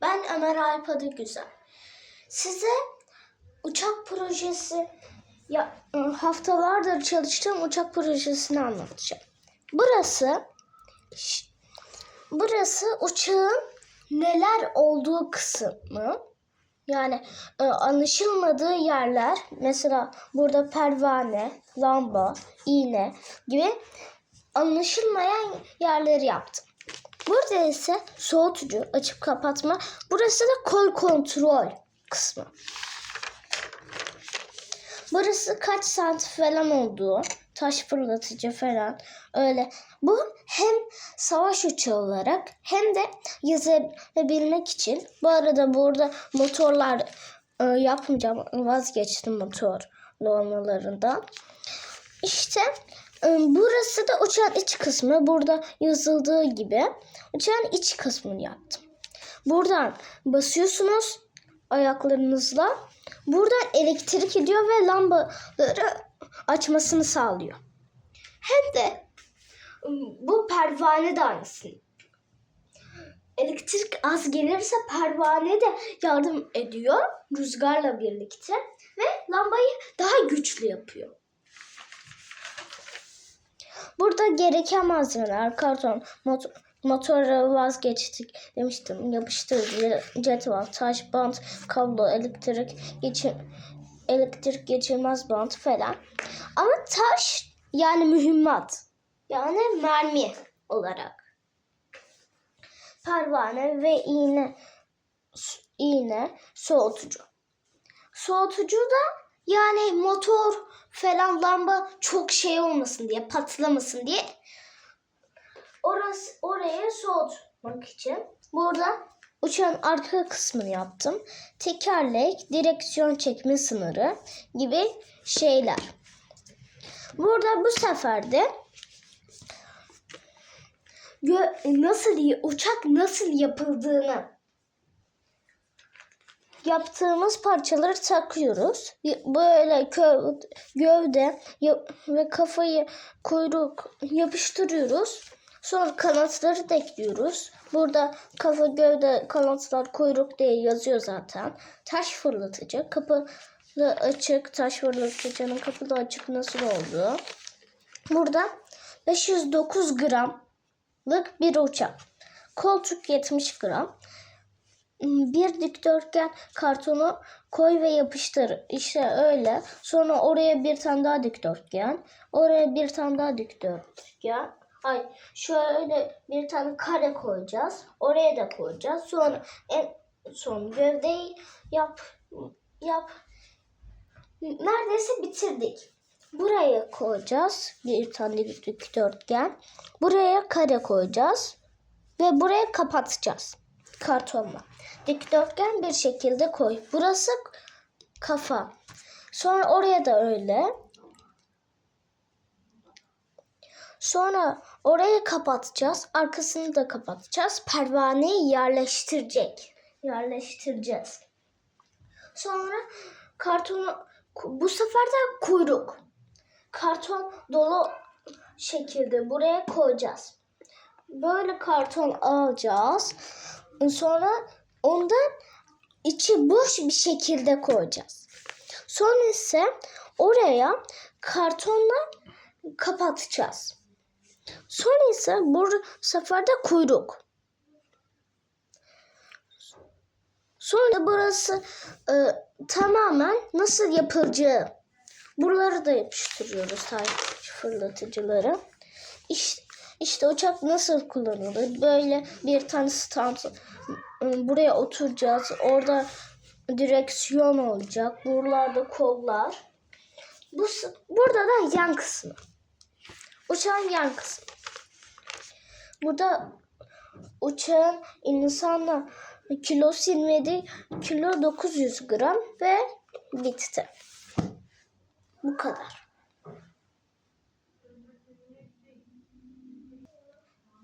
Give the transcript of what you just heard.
Ben Ömer Alp Güzel. Size uçak projesi ya haftalardır çalıştığım uçak projesini anlatacağım. Burası burası uçağın neler olduğu kısmı. Yani e, anlaşılmadığı yerler mesela burada pervane, lamba, iğne gibi anlaşılmayan yerleri yaptım. Burada ise soğutucu, açıp kapatma. Burası da kol kontrol kısmı. Burası kaç santim falan olduğu, taş fırlatıcı falan öyle. Bu hem savaş uçağı olarak hem de yüzebilmek için. Bu arada burada motorlar e, yapmayacağım, vazgeçtim motorlu olmalarından. İşte burası da uçağın iç kısmı. Burada yazıldığı gibi uçağın iç kısmını yaptım. Buradan basıyorsunuz ayaklarınızla. Buradan elektrik gidiyor ve lambaları açmasını sağlıyor. Hem de ım, bu pervane de aynısı. Elektrik az gelirse pervane de yardım ediyor rüzgarla birlikte ve lambayı daha güçlü yapıyor. Burada gereken malzemeler karton, motor, motora vazgeçtik demiştim. Yapıştırıcı, cetvel, taş, bant, kablo, elektrik geçir, elektrik geçirmez bant falan. Ama taş yani mühimmat yani mermi olarak. Pervane ve iğne iğne soğutucu. Soğutucu da yani motor falan lamba çok şey olmasın diye patlamasın diye orası oraya soğutmak için burada uçağın arka kısmını yaptım. Tekerlek, direksiyon çekme sınırı gibi şeyler. Burada bu sefer de nasıl uçak nasıl yapıldığını yaptığımız parçaları takıyoruz. Böyle gövde ve kafayı kuyruk yapıştırıyoruz. Sonra kanatları da ekliyoruz. Burada kafa, gövde, kanatlar, kuyruk diye yazıyor zaten. Taş fırlatıcı. Kapılı açık. Taş fırlatıcının kapılı açık nasıl oldu? Burada 509 gramlık bir uçak. Koltuk 70 gram bir dikdörtgen kartonu koy ve yapıştır. İşte öyle. Sonra oraya bir tane daha dikdörtgen. Oraya bir tane daha dikdörtgen. Ay şöyle bir tane kare koyacağız. Oraya da koyacağız. Sonra en son gövdeyi yap yap. Neredeyse bitirdik. Buraya koyacağız bir tane dikdörtgen. Buraya kare koyacağız ve buraya kapatacağız kartonla. Dikdörtgen bir şekilde koy. Burası kafa. Sonra oraya da öyle. Sonra orayı kapatacağız. Arkasını da kapatacağız. Pervaneyi yerleştirecek. Yerleştireceğiz. Sonra kartonu bu sefer de kuyruk. Karton dolu şekilde buraya koyacağız. Böyle karton alacağız. Sonra ondan içi boş bir şekilde koyacağız. Sonra ise oraya kartonla kapatacağız. Sonra ise bu sefer de kuyruk. Sonra burası e, tamamen nasıl yapılacağı. Buraları da yapıştırıyoruz fırlatıcıları. İşte, işte uçak nasıl kullanılır? Böyle bir tane stand buraya oturacağız. Orada direksiyon olacak. Buralarda kollar. Bu burada da yan kısmı. Uçağın yan kısmı. Burada uçağın insanla kilosu 27 kilo 900 gram ve bitti. Bu kadar.